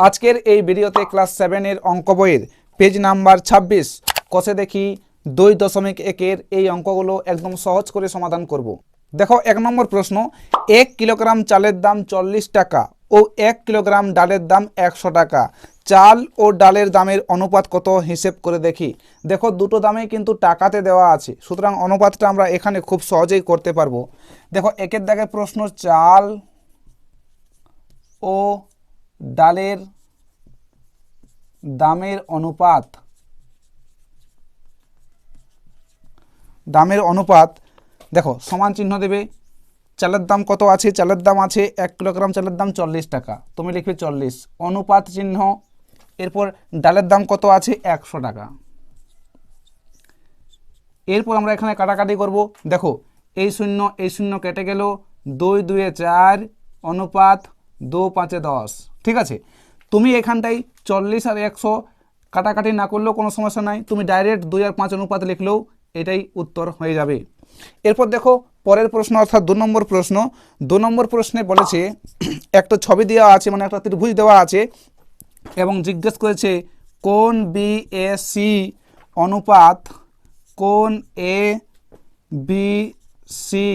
আজকের এই ভিডিওতে ক্লাস সেভেনের অঙ্ক বইয়ের পেজ নাম্বার ছাব্বিশ কষে দেখি দুই দশমিক একের এই অঙ্কগুলো একদম সহজ করে সমাধান করব। দেখো, এক নম্বর প্রশ্ন, এক কিলোগ্রাম চালের দাম চল্লিশ টাকা ও এক কিলোগ্রাম ডালের দাম একশো টাকা। চাল ও ডালের দামের অনুপাত কত হিসেব করে দেখি। দেখো, দুটো দামে কিন্তু টাকাতে দেওয়া আছে, সুতরাং অনুপাতটা আমরা এখানে খুব সহজেই করতে পারব। দেখো, একের দাগে প্রশ্ন চাল ও ডালের দামের অনুপাত দামের অনুপাত, দেখো, সমান চিহ্ন দেবে। চালের দাম কত আছে? চালের দাম আছে এক কিলোগ্রাম চালের দাম চল্লিশ টাকা। তুমি লিখবে চল্লিশ। অনুপাত চিহ্ন, এরপর ডালের দাম কত আছে? একশো টাকা। এরপর আমরা এখানে কাটাকাটি করব। দেখো, এই শূন্য এই শূন্য কেটে গেল। দুই, দুয়ে চার, অনুপাত দু পাঁচে দশ। ঠিক আছে? তুমি এখানটায় চল্লিশ আর একশো কাটাকাটি না করলেও কোনো সমস্যা নাই। তুমি ডাইরেক্ট দুই আর পাঁচ অনুপাত লিখলেও এটাই উত্তর হয়ে যাবে। এরপর দেখো, পরের প্রশ্ন অর্থাৎ দু নম্বর প্রশ্ন। দু নম্বর প্রশ্নে বলেছে, একটা ছবি দেওয়া আছে মানে একটা ত্রিভুজ দেওয়া আছে, এবং জিজ্ঞেস করেছে, কোন বি এ সি অনুপাত, কোন এ বি সি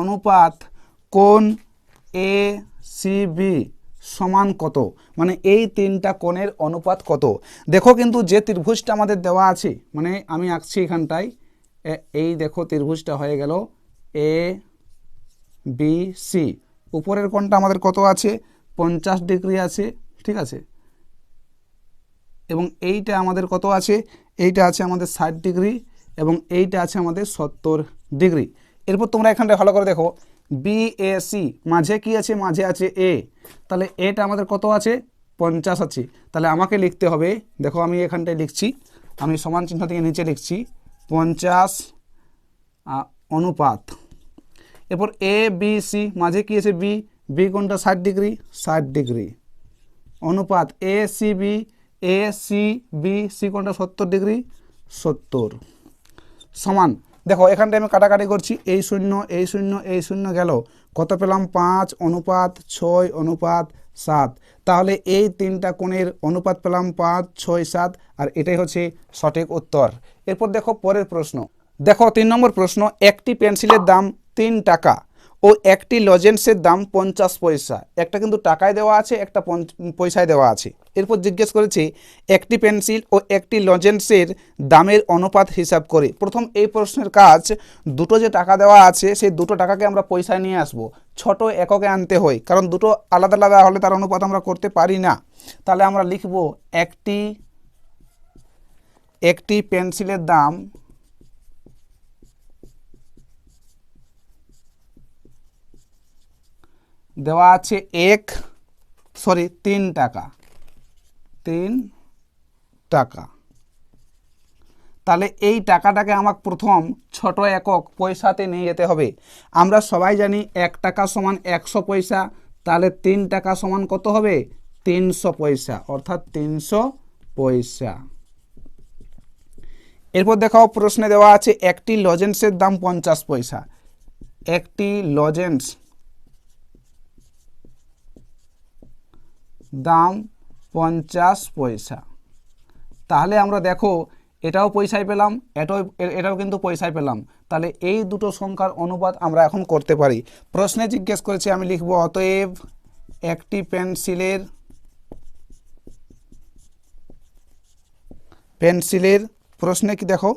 অনুপাত, কোন এ সি বি সমান কত? মানে এই তিনটা কোণের অনুপাত কত? দেখো কিন্তু যে ত্রিভুজটা আমাদের দেওয়া আছে মানে আমি আঁকছি এখানটায় এই দেখো ত্রিভুজটা হয়ে গেল এ বি সি উপরের কোণটা আমাদের কত আছে? পঞ্চাশ ডিগ্রি আছে, ঠিক আছে? এবং এইটা আমাদের কত আছে? এইটা আছে আমাদের ষাট ডিগ্রি এবং এইটা আছে আমাদের সত্তর ডিগ্রি। এরপর তোমরা এখানটা ভালো করে দেখো বি এ সি মাঝে কি আছে? মাঝে আছে এ তাহলে এটা আমাদের কত আছে? পঞ্চাশ আছে। তাহলে আমাকে লিখতে হবে, দেখো আমি এখানটায় লিখছি, আমি সমান চিহ্ন থেকে নিচে লিখছি, পঞ্চাশ অনুপাত। এরপর এ বি সি মাঝে কি আছে বি বি কোনটা? ষাট ডিগ্রি। ষাট ডিগ্রি। অনুপাত A C B A C B C কোনটা? সত্তর ডিগ্রি। সত্তর। সমান। দেখো এখানটা আমি কাটাকাটি করছি। এই শূন্য এই শূন্য এই শূন্য গেল। কত পেলাম? পাঁচ, অনুপাত ছয়, অনুপাত সাত। তাহলে এই তিনটা কোণের অনুপাত পেলাম পাঁচ, ছয়, সাত, আর এটাই হচ্ছে সঠিক উত্তর। এরপর দেখো পরের প্রশ্ন। দেখো, তিন নম্বর প্রশ্ন, একটি পেন্সিলের দাম তিন টাকা। ও একটি লজেন্সের দাম পঞ্চাশ পয়সা। একটা কিন্তু টাকায় দেওয়া আছে, একটা পয়সায় দেওয়া আছে। এরপর জিজ্ঞেস করেছে, একটি পেন্সিল ও একটি লজেন্সের দামের অনুপাত হিসাব করে। প্রথম এই প্রশ্নের কাজ, দুটো যে টাকা দেওয়া আছে, সেই দুটো টাকাকে আমরা পয়সায় নিয়ে আসব। ছোট এককে আনতে হয়, কারণ দুটো আলাদা আলাদা হলে তার অনুপাত আমরা করতে পারি না। তাহলে আমরা লিখব, একটি একটি পেন্সিলের দাম দেওয়া আছে এক সরি তিন টাকা। তিন টাকা। তাহলে এই টাকাটাকে আমাকে প্রথম ছোট একক পয়সাতে নিয়ে যেতে হবে। আমরা সবাই জানি এক টাকা সমান একশো পয়সা, তাহলে তিন টাকা সমান কত হবে? তিনশো পয়সা, অর্থাৎ তিনশো পয়সা। এরপর দেখাও প্রশ্নে দেওয়া আছে একটি লজেন্সের দাম পঞ্চাশ পয়সা। একটি লজেন্স দাম পঞ্চাশ পয়সা। তাহলে আমরা দেখো, এটাও পয়সায় পেলাম, এটাও এটাও কিন্তু পয়সায় পেলাম। তাহলে এই দুটো সংখ্যার অনুপাত আমরা এখন করতে পারি। প্রশ্নে জিজ্ঞেস করেছি, আমি লিখব, অতএব একটি পেন্সিলের পেন্সিলের, প্রশ্নে কি দেখো?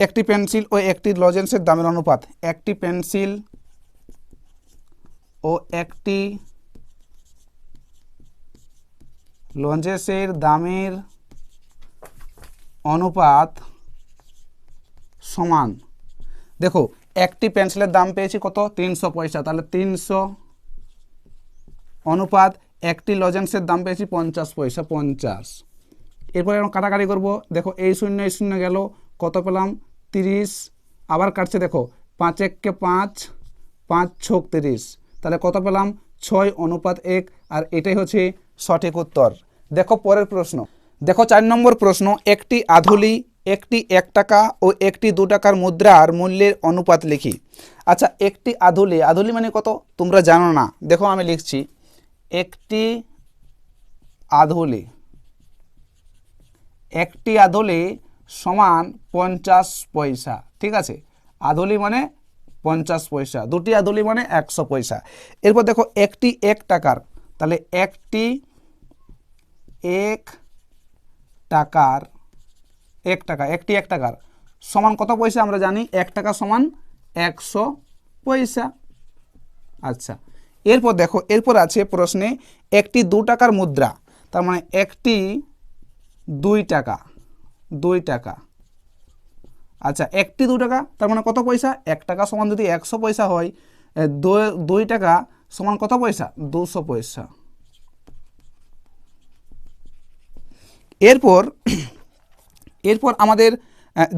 একটি পেন্সিল ও একটি লজেন্সের দামের অনুপাত। একটি পেন্সিল ও একটি লঞ্চেসের দামের অনুপাত সমান। দেখো, একটি পেন্সিলের দাম পেয়েছি কত? তিনশো পয়সা। তাহলে তিনশো অনুপাত একটি লজেন্সের দাম পেয়েছি পঞ্চাশ পয়সা, পঞ্চাশ। এরপরে আমরা কাটাকাটি করব। দেখো, এই শূন্য এই শূন্য গেল। কত পেলাম? তিরিশ। আবার কাটছে, দেখো, পাঁচ এককে পাঁচ পাঁচ ছক তিরিশ। তাহলে কত পেলাম? ছয় অনুপাত এক। আর এটাই হচ্ছে সঠিক উত্তর। দেখো পরের প্রশ্ন। দেখো চার নম্বর প্রশ্ন, একটি আধুলি, একটি এক টাকা ও একটি দু টাকার মুদ্রার মূল্যের অনুপাত লিখি। আচ্ছা একটি আধুলি আধুলি মানে কত? তোমরা জানো না। দেখো আমি লিখছি, একটি আধুলি একটি আধুলি সমান পঞ্চাশ পয়সা, ঠিক আছে? আধুলি মানে পঞ্চাশ পয়সা, দুটি আধুলি মানে একশো পয়সা। এরপর দেখো, একটি এক টাকার, তাহলে একটি এক টাকার, এক টাকা, একটি এক টাকার সমান কত পয়সা আমরা জানি? এক টাকা সমান একশো পয়সা। আচ্ছা এরপর দেখো, এরপর আছে প্রশ্নে একটি দু টাকার মুদ্রা, তার মানে একটি দুই টাকা দুই টাকা। আচ্ছা একটি দু টাকা, তার মানে কত পয়সা? এক টাকা সমান যদি একশো পয়সা হয় দুই টাকা সমান কত পয়সা? দুশো পয়সা। এরপর এরপর আমাদের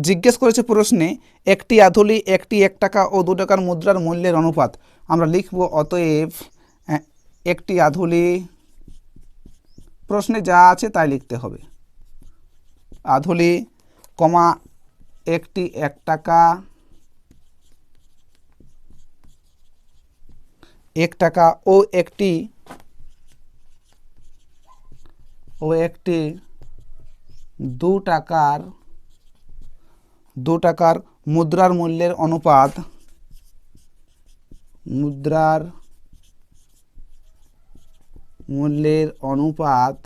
জিজ্ঞেস করেছে প্রশ্নে, একটি আধুলি, একটি এক টাকা ও দু টাকার মুদ্রার মূল্যের অনুপাত। আমরা লিখব, অতএব একটি আধুলি, প্রশ্নে যা আছে তাই লিখতে হবে। আধুলি, কমা, একটি এক টাকা এক টাকা ও একটি ও একটি দু টাকার দু টাকার মুদ্রার মূল্যের অনুপাত, মুদ্রার মূল্যের অনুপাত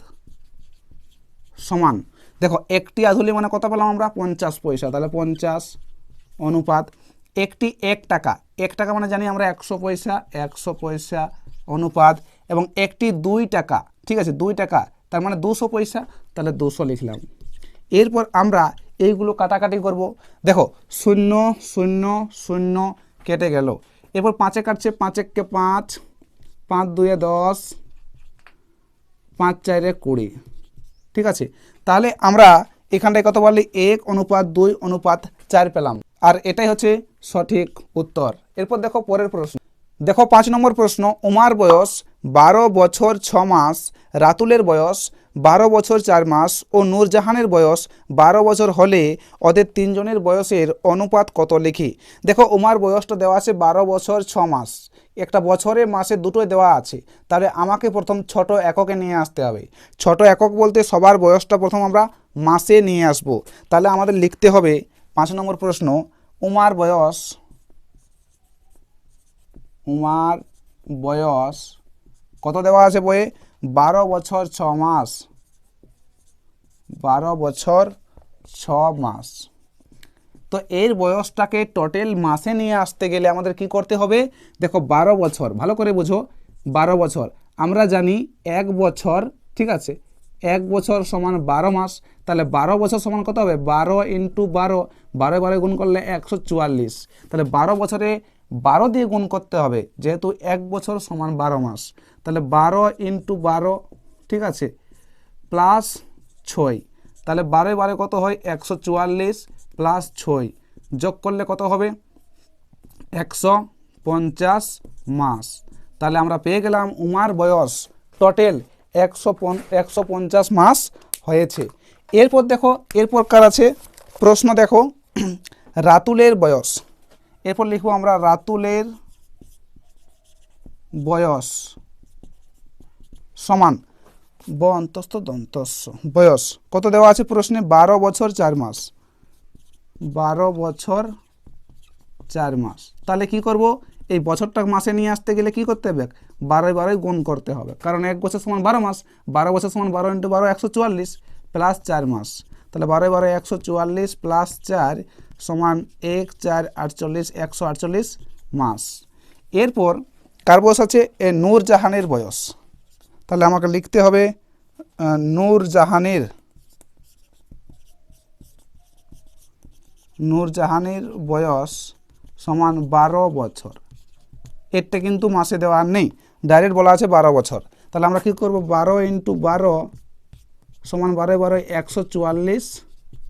সমান। দেখো, একটি আধুলি মানে কত পেলাম আমরা? পঞ্চাশ পয়সা। তাহলে পঞ্চাশ অনুপাত একটি এক টাকা। এক টাকা মানে জানি আমরা একশো পয়সা একশো পয়সা অনুপাত এবং একটি দুই টাকা। ঠিক আছে, দুই টাকা। তার মানে দুশো পয়সা, তাহলে দুশো লিখলাম। এরপর আমরা এইগুলো কাটাকাটি করব। দেখো, শূন্য শূন্য শূন্য কেটে গেল। এরপর পাঁচে কাটছে, পাঁচেককে পাঁচ পাঁচ দুয়ে দশ, পাঁচ চারে কুড়ি। ঠিক আছে? তাহলে আমরা এখানটায় কত বললি এক অনুপাত দুই অনুপাত চার পেলাম। আর এটাই হচ্ছে সঠিক উত্তর। এরপর দেখো পরের প্রশ্ন। দেখো পাঁচ নম্বর প্রশ্ন, উমার বয়স বারো বছর ছ মাস, রাতুলের বয়স বারো বছর চার মাস ও নূরজাহানের বয়স বারো বছর হলে ওদের তিনজনের বয়সের অনুপাত কত লিখি? দেখো, উমার বয়সটা দেওয়া আছে বারো বছর ছ মাস। একটা বছরে মাসে দুটোই দেওয়া আছে। তাহলে আমাকে প্রথম ছোট এককে নিয়ে আসতে হবে। ছোট একক বলতে সবার বয়সটা প্রথম আমরা মাসে নিয়ে আসব। তাহলে আমাদের লিখতে হবে পাঁচ নম্বর প্রশ্ন, উমার বয়স উমার বয়স কত দেওয়া আছে বইয়ে? বারো বছর ছ মাস। বারো বছর ছ মাস। তো এর বয়সটাকে টোটাল মাসে নিয়ে আসতে গেলে আমাদের কি করতে হবে? দেখো, বারো বছর, ভালো করে বুঝো, বারো বছর। আমরা জানি এক বছর, ঠিক আছে? এক বছর সমান বারো মাস, তাহলে বারো বছর সমান কত হবে? বারো ইন্টু বারো বারো বারো গুণ করলে একশো চুয়াল্লিশ। তাহলে বারো বছরে বারো দিয়ে গুণ করতে হবে, যেহেতু এক বছর সমান বারো মাস। তাহলে বারো ইন্টু বারো, ঠিক আছে? প্লাস ছয়। তাহলে বারো বারো কত হয়? একশো চুয়াল্লিশ প্লাস ছয়। যোগ করলে কত হবে? একশো পঞ্চাশ মাস। তাহলে আমরা পেয়ে গেলাম উমার বয়স। টোটাল একশো একশো পঞ্চাশ মাস হয়েছে। এরপর দেখো এরপর কার আছে প্রশ্ন দেখো। রাতুলের বয়স। এরপর লিখব আমরা রাতুলের বয়স সমান ব অন্তস্থ দন্তস্ব বয়স। কত দেওয়া আছে প্রশ্নে? বারো বছর চার মাস। বারো বছর চার মাস। তাহলে কি করব? এই বছরটা মাসে নিয়ে আসতে গেলে কি করতে হবে? বারোয় বারোয় গুণ করতে হবে। কারণ এক বছর সমান বারো মাস, বারো বছর সমান বারো ইন্টু বারো একশো চুয়াল্লিশ, প্লাস চার মাস। তাহলে বারোয় বারো একশো চুয়াল্লিশ, প্লাস চার সমান এক চার আটচল্লিশ একশো আটচল্লিশ মাস। এরপর কার বয়স আছে? এ নূরজাহানের বয়স। তাহলে আমাকে লিখতে হবে আহ, নূরজাহানের নূরজাহানের বয়স সমান বারো বছর। এরটা কিন্তু মাসে দেওয়া আর নেই ডাইরেক্ট বলা আছে বারো বছর। তাহলে আমরা কি করব? বারো ইন্টু বারো সমান বারো বারো একশো চুয়াল্লিশ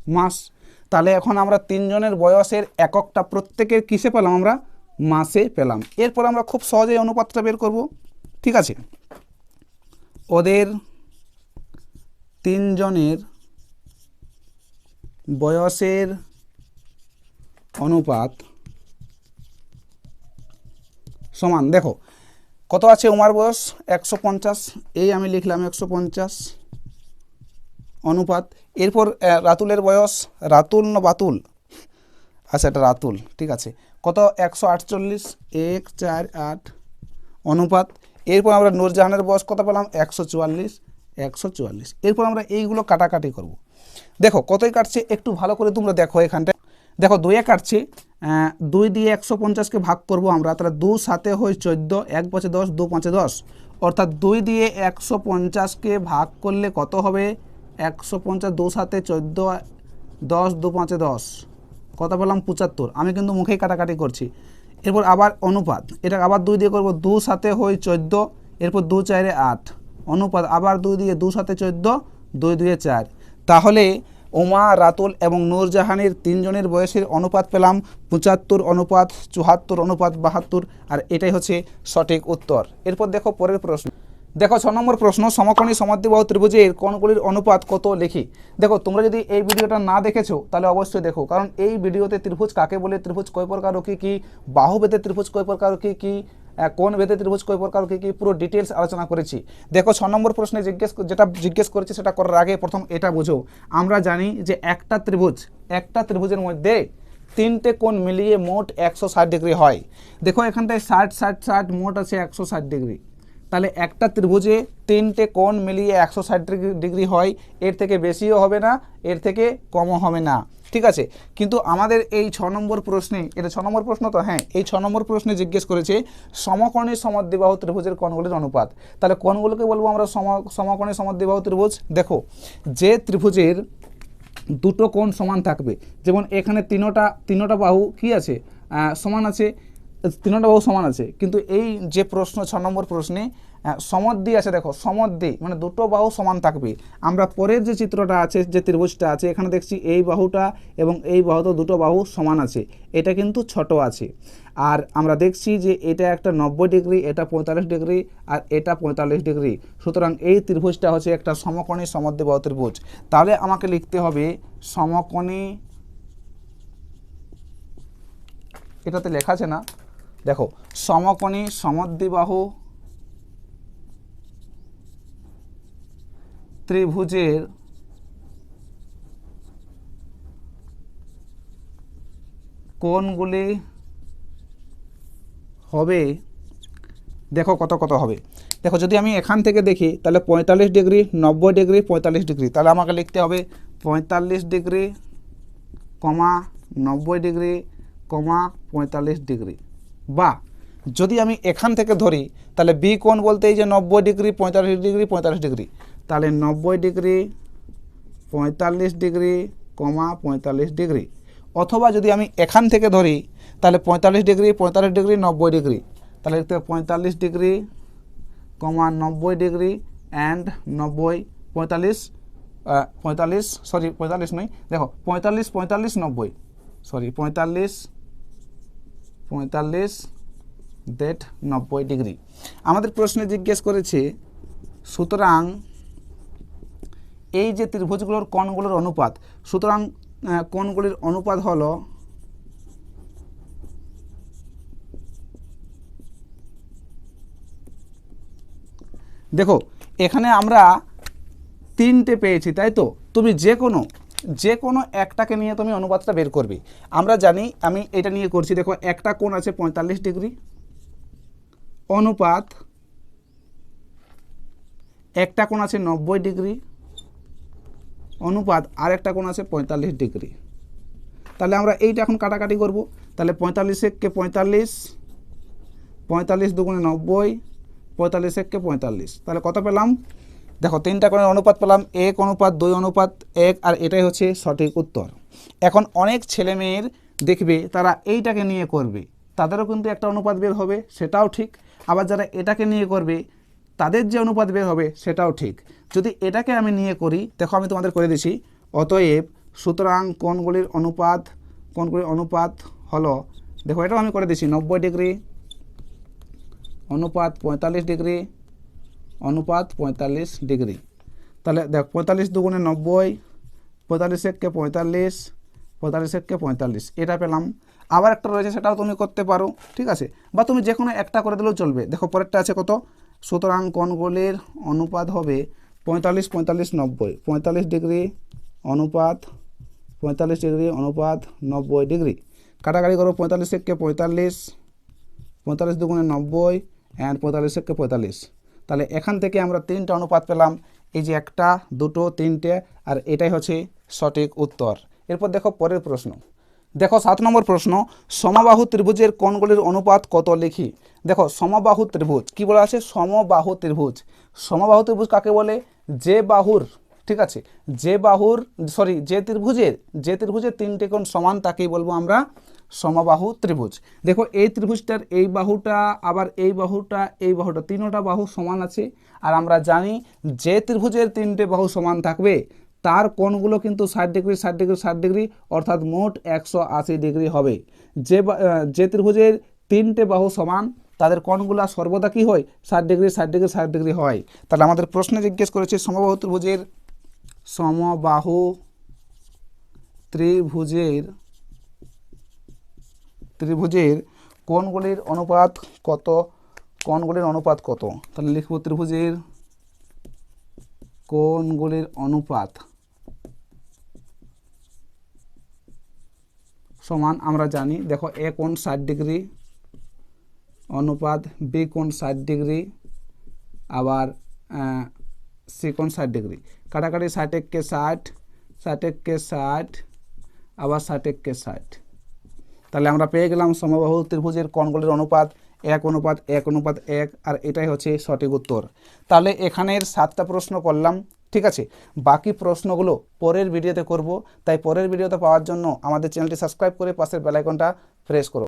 মাস। তাহলে এখন আমরা তিনজনের বয়সের এককটা প্রত্যেকের কিসে পেলাম আমরা? মাসে পেলাম। এরপর আমরা খুব সহজেই অনুপাতটা বের করব। ঠিক আছে? ওদের তিনজনের বয়সের অনুপাত সমান। দেখো, কত আছে উমার বয়স? একশো পঞ্চাশ। এই আমি লিখলাম একশো পঞ্চাশ। অনুপাত। এরপর রাতুলের বয়স, রাতুল না বাতুল? আচ্ছা এটা রাতুল, ঠিক আছে। কত? একশো আটচল্লিশ। এক, চার, আট। অনুপাত। এরপর আমরা নূরজাহানের বয়স কত পেলাম? একশো চুয়াল্লিশ। একশো চুয়াল্লিশ। এরপর আমরা এইগুলো কাটাকাটি করব। দেখো, কতই কাটছে? একটু ভালো করে তোমরা দেখো এখানটা। দেখো দুয়ে কাটছে। দুই দিয়ে একশো পঞ্চাশকে ভাগ করব আমরা। তাহলে দু সাতে হয় চোদ্দ, এক পাঁচে দশ, দু পাঁচে দশ। অর্থাৎ দুই দিয়ে একশো পঞ্চাশকে ভাগ করলে কত হবে? একশো পঞ্চাশ দু সাতে, চোদ্দ, দশ দু পাঁচে দশ। কত পেলাম পঁচাত্তর। আমি কিন্তু মুখেই কাটাকাটি করছি। এরপর আবার অনুপাত। এটা আবার দুই দিয়ে করব। দু সাথে হই চোদ্দ, এরপর দু চারে আট। অনুপাত আবার দুই দিয়ে দু সাথে চোদ্দ, দুই দুয়ে চার। তাহলে উমা, রাতুল এবং নূরজাহানের তিনজনের বয়সের অনুপাত পেলাম পঁচাত্তর অনুপাত চুহাত্তর অনুপাত, বাহাত্তর। আর এটাই হচ্ছে সঠিক উত্তর। এরপর দেখো পরের প্রশ্ন। দেখো, ছ নম্বর প্রশ্ন, সমকোণী সমদ্বিবাহু ত্রিভুজের কোণগুলির অনুপাত কত লিখি? দেখো, তোমরা যদি এই ভিডিওটা না দেখেছ, তাহলে অবশ্যই দেখো, কারণ এই ভিডিওতে ত্রিভুজ কাকে বলে? ত্রিভুজ কয় প্রকার কি কি? বাহুভেদে ত্রিভুজ কয় প্রকার কি কি? কোন ভেদে ত্রিভুজ কয় প্রকার কি কি? পুরো ডিটেলস আলোচনা করেছি। দেখো, ছ নম্বর প্রশ্নে জিজ্ঞেস যেটা জিজ্ঞেস করেছি সেটা করার আগে প্রথম এটা বোঝো। আমরা জানি যে একটা ত্রিভুজ, একটা ত্রিভুজের মধ্যে তিনটে কোণ মিলিয়ে মোট একশো ষাট ডিগ্রি হয়। দেখো, এখানটায় ষাট ষাট ষাট, মোট আছে একশো ষাট ডিগ্রি। তাহলে একটা ত্রিভুজে তিনটে কোণ মিলিয়ে একশো ষাট ডিগ্রি হয়, এর থেকে বেশিও হবে না, এর থেকে কমও হবে না। ঠিক আছে? কিন্তু আমাদের এই ছ নম্বর প্রশ্নে, এটা ছ নম্বর প্রশ্ন তো হ্যাঁ এই ছ নম্বর প্রশ্নে জিজ্ঞেস করেছে, সমকোণী সমদ্বিবাহু ত্রিভুজের কোণগুলির অনুপাত। তাহলে কোণগুলোকে বলব আমরা সম সমকোণী সমদ্বিবাহু ত্রিভুজ। দেখো, যে ত্রিভুজের দুটো কোণ সমান থাকবে, যেমন এখানে তিনোটা তিনোটা বাহু কি আছে? সমান আছে, তিনোটা বাহু সমান আছে। কিন্তু এই যে প্রশ্ন, ছ নম্বর প্রশ্নে সমদ্বি আছে দেখো সমদ্বি মানে দুটো বাহু সমান থাকবে। আমরা পরের যে চিত্রটা আছে, যে ত্রিভুজটা আছে, এখানে দেখছি এই বাহুটা এবং এই বাহুতে দুটো বাহু সমান আছে। এটা কিন্তু ছোট আছে। আর আমরা দেখছি যে এটা একটা নব্বই ডিগ্রি, এটা পঁয়তাল্লিশ ডিগ্রি আর এটা পঁয়তাল্লিশ ডিগ্রি। সুতরাং এই ত্রিভুজটা হচ্ছে একটা সমকোণী সমদ্বি বাহু ত্রিভুজ। তাহলে আমাকে লিখতে হবে সমকোণী, এটাতে লেখা আছে না? দেখো, সমকোণী সমদ্বিবাহু ত্রিভুজের কোণগুলি হবে, দেখো কত কত হবে। দেখো, যদি আমি এখান থেকে দেখি, তাহলে পঁয়তাল্লিশ ডিগ্রি, নব্বই ডিগ্রি, পঁয়তাল্লিশ ডিগ্রি। তাহলে আমাকে লিখতে হবে পঁয়তাল্লিশ ডিগ্রি, কমা নব্বই ডিগ্রি, কমা পঁয়তাল্লিশ ডিগ্রি। বা যদি আমি এখান থেকে ধরি, তাহলে বি কোণ বলতে এই যে নব্বই ডিগ্রি, পঁয়তাল্লিশ ডিগ্রি পঁয়তাল্লিশ ডিগ্রি। তাহলে নব্বই ডিগ্রি, পঁয়তাল্লিশ ডিগ্রি, কমা পঁয়তাল্লিশ ডিগ্রি। অথবা যদি আমি এখান থেকে ধরি, তাহলে পঁয়তাল্লিশ ডিগ্রি পঁয়তাল্লিশ ডিগ্রি, নব্বই ডিগ্রি। তাহলে লিখতে হবে পঁয়তাল্লিশ ডিগ্রি, কমা নব্বই ডিগ্রি অ্যান্ড নব্বই, পঁয়তাল্লিশ পঁয়তাল্লিশ সরি পঁয়তাল্লিশ নয়, দেখো, পঁয়তাল্লিশ পঁয়তাল্লিশ, নব্বই। সরি পঁয়তাল্লিশ পঁয়তাল্লিশ ডেট নব্বই ডিগ্রি। আমাদের প্রশ্নে জিজ্ঞেস করেছে, সুতরাং এই যে ত্রিভুজগুলোর কোণগুলোর অনুপাত, সুতরাং কোণগুলির অনুপাত হলো দেখো, এখানে আমরা তিনটে পেয়েছি, তাই তো? তুমি যে কোনো যে কোনো একটাকে নিয়ে তুমি অনুপাতটা বের করবে। আমরা জানি, আমি এটা নিয়ে করছি, দেখো, একটা কোণ আছে পঁয়তাল্লিশ ডিগ্রি। অনুপাত, একটা কোণ আছে নব্বই ডিগ্রি। অনুপাত আর একটা কোণ আছে পঁয়তাল্লিশ ডিগ্রি। তাহলে আমরা এইটা এখন কাটাকাটি করব। তাহলে পঁয়তাল্লিশ এককে পঁয়তাল্লিশ পঁয়তাল্লিশ দুগুণে নব্বই, পঁয়তাল্লিশ এককে পঁয়তাল্লিশ। তাহলে কত পেলাম? দেখো, তিনটা কোণের অনুপাত পেলাম, এক অনুপাত, দুই অনুপাত, এক, আর এটাই হচ্ছে সঠিক উত্তর। এখন অনেক ছেলে মেয়ের দেখবে, তারা এইটাকে নিয়ে করবে। তাদেরও কিন্তু একটা অনুপাত বের হবে, সেটাও ঠিক। আবার যারা এটাকে নিয়ে করবে তাদের যে অনুপাত বের হবে সেটাও ঠিক। যদি এটাকে আমি নিয়ে করি, দেখো আমি তোমাদের করে দিছি, অতএব সুতরাং কোণগুলির অনুপাত কোণগুলির অনুপাত হলো, দেখো এটাও আমি করে দিছি, নব্বই ডিগ্রি, অনুপাত পঁয়তাল্লিশ ডিগ্রি, অনুপাত পঁয়তাল্লিশ ডিগ্রি। তাহলে দেখ, পঁয়তাল্লিশ দুগুণে নব্বই, পঁয়তাল্লিশ এককে পঁয়তাল্লিশ পঁয়তাল্লিশ এককে পঁয়তাল্লিশ, এটা পেলাম। আবার একটা রয়েছে, সেটাও তুমি করতে পারো, ঠিক আছে? বা তুমি যে কোনো একটা করে দিলেও চলবে। দেখো পরেরটা আছে কত? সুতরাং কোণগুলির অনুপাত হবে পঁয়তাল্লিশ পঁয়তাল্লিশ, নব্বই। পঁয়তাল্লিশ ডিগ্রি অনুপাত, পঁয়তাল্লিশ ডিগ্রি অনুপাত, নব্বই ডিগ্রি। কাটাকাটি করো, পঁয়তাল্লিশ থেকে পঁয়তাল্লিশ পঁয়তাল্লিশ দুগুণে নব্বই অ্যান্ড পঁয়তাল্লিশ থেকে পঁয়তাল্লিশ। তাহলে এখান থেকে আমরা তিনটা অনুপাত পেলাম, এই যে একটা, দুটো, তিনটে, আর এটাই হচ্ছে সঠিক উত্তর। এরপর দেখো পরের প্রশ্ন। দেখো সাত নম্বর প্রশ্ন, সমবাহু ত্রিভুজের কোণগুলির অনুপাত কত লিখি? দেখো, সমবাহু ত্রিভুজ, কি বলা আছে? সমবাহু ত্রিভুজ। সমবাহু ত্রিভুজ কাকে বলে? যে বাহুর, ঠিক আছে? যে বাহুর সরি যে ত্রিভুজের যে ত্রিভুজের তিনটে কোণ সমান তাকেই বলব আমরা সমবাহু ত্রিভুজ। দেখো, এই ত্রিভুজটার এই বাহুটা, আবার এই বাহুটা এই বাহুটা, তিনোটা বাহু সমান আছে। আর আমরা জানি যে ত্রিভুজের তিনটে বাহু সমান থাকবে তার কোণগুলো কিন্তু ষাট ডিগ্রি ষাট ডিগ্রি ষাট ডিগ্রি, অর্থাৎ মোট একশো আশি ডিগ্রি হবে। যে যে ত্রিভুজের তিনটে বাহু সমান, তাদের কোণগুলো সর্বদা কি হয়? ষাট ডিগ্রি ষাট ডিগ্রি ষাট ডিগ্রি হয়। তাহলে আমাদের প্রশ্নে জিজ্ঞেস করেছে, সমবাহু ত্রিভুজের সমবাহু ত্রিভুজের ত্রিভুজের কোণগুলির অনুপাত কত? কোণগুলির অনুপাত কত? তাহলে লিখব ত্রিভুজের কোণগুলির অনুপাত সমান আমরা জানি। দেখো এ কোণ ষাট ডিগ্রি, অনুপাত বি কোণ ষাট ডিগ্রি, আবার সি কোণ ষাট ডিগ্রি। কাটাকাটি ষাট এককে ষাট ষাট এককে ষাট, আবার ষাট এককে ষাট। তাহলে আমরা পেয়ে গেলাম সমবাহু ত্রিভুজের কোণগুলির অনুপাত এক অনুপাত এক অনুপাত এক, আর এটাই হচ্ছে সঠিক উত্তর। তাহলে এখানের সাতটা প্রশ্ন করলাম, ঠিক আছে? বাকি প্রশ্নগুলো পরের ভিডিওতে করব। তাই পরের ভিডিওতে পাওয়ার জন্য আমাদের চ্যানেলটি সাবস্ক্রাইব করে পাশের বেলাইকনটা প্রেস করো।